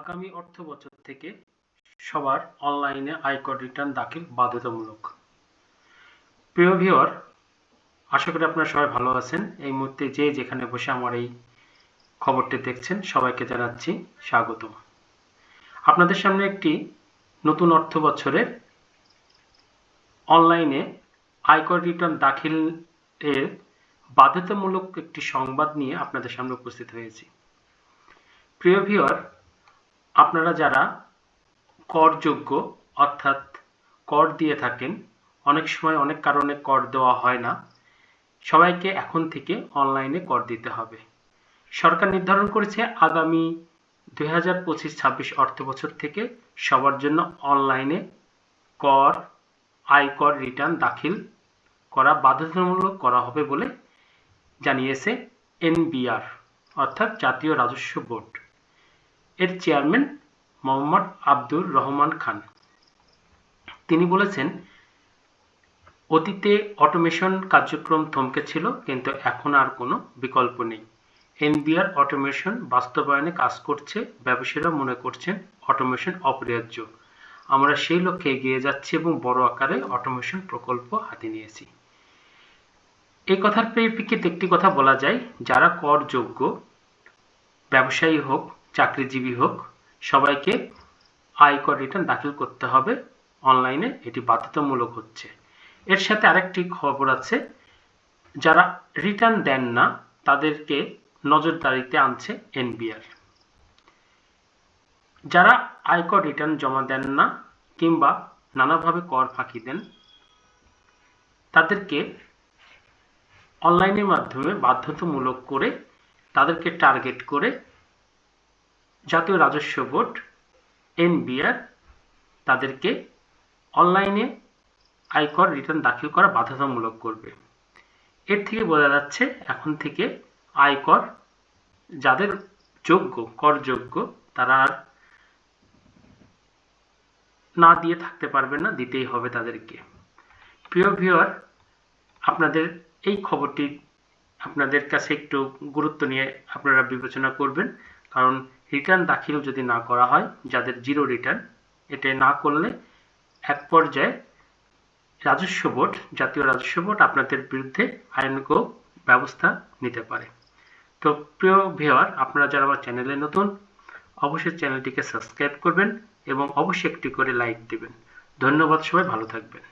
আগামী অর্থবছর থেকে সবার অনলাইনে আয়কর রিটার্ন দাখিল বাধ্যতামূলক। প্রিয় ভিওর আশা করি আপনারা সবাই ভালো আছেন। এই মুহূর্তে যে যেখানে বসে আমার এই খবরটি দেখছেন, সবাইকে জানাচ্ছি স্বাগতম। আপনাদের সামনে একটি নতুন অর্থ বছরের অনলাইনে আয়কর রিটার্ন দাখিল এর বাধ্যতামূলক একটি সংবাদ নিয়ে আপনাদের সামনে উপস্থিত হয়েছি। প্রিয় ভিওর আপনারা যারা করযোগ্য, অর্থাৎ কর দিয়ে থাকেন, অনেক সময় অনেক কারণে কর দেওয়া হয় না, সবাইকে এখন থেকে অনলাইনে কর দিতে হবে। সরকার নির্ধারণ করেছে আগামী দুই হাজার পঁচিশ ছাব্বিশ অর্থ বছর থেকে সবার জন্য অনলাইনে কর, আয়কর রিটার্ন দাখিল করা বাধ্যতামূলক করা হবে বলে জানিয়েছে এনবিআর, অর্থাৎ জাতীয় রাজস্ব বোর্ড। এর চেয়ারম্যান মোহাম্মদ আব্দুর রহমান খান। তিনি বলেছেন, অতীতে অটোমেশন কার্যক্রম থমকে ছিল, কিন্তু এখন আর কোনো বিকল্প নেই। এনবিআর অটোমেশন বাস্তবায়নে কাজ করছে, ব্যবসায়ীরা মনে করছেন অটোমেশন অপরিহার্য। আমরা সেই লক্ষ্যে এগিয়ে যাচ্ছি এবং বড় আকারে অটোমেশন প্রকল্প হাতে নিয়েছি। এই কথার পরিপ্রেক্ষিতে একটি কথা বলা যায়, যারা করযোগ্য, ব্যবসায়ী হোক চাকরিজীবী হোক, সবাইকে আয়কর রিটার্ন দাখিল করতে হবে। অনলাইনে এটি বাধ্যতামূলক হচ্ছে। এর সাথে আরেকটি খবর আছে, যারা রিটার্ন দেন না, তাদেরকে নজরদারিতে আনছে এনবিআর যারা আয়কর রিটার্ন জমা দেন না, কিংবা নানাভাবে কর ফাঁকি দেন, তাদেরকে অনলাইনের মাধ্যমে বাধ্যতামূলক করে তাদেরকে টার্গেট করে জাতীয় রাজস্ব বোর্ড, এনবিআর, তাদেরকে অনলাইনে আয়কর রিটার্ন দাখিল করা বাধ্যতামূলক করবে। এর থেকে বোঝা যাচ্ছে এখন থেকে আয়কর যাদের যোগ্য, করযোগ্য, তারা আর না দিয়ে থাকতে পারবে না, দিতেই হবে তাদেরকে। প্রিয় ভিওয়ার আপনাদের এই খবরটি আপনাদের কাছে একটু গুরুত্ব নিয়ে আপনারা বিবেচনা করবেন। কারণ রিটার্ন দাখিল যদি না করা হয়, যাদের জিরো রিটার্ন এটা না করলে এক পর্যায়ে রাজস্ব বোর্ড, জাতীয় রাজস্ব বোর্ড আপনাদের বিরুদ্ধে আইনগত ব্যবস্থা নিতে পারে। তো প্রিয় ভিওয়ার আপনারা যারা আমার চ্যানেলে নতুন, অবশ্যই চ্যানেলটিকে সাবস্ক্রাইব করবেন এবং অবশ্যই একটি করে লাইক দেবেন। ধন্যবাদ সবাই, ভালো থাকবেন।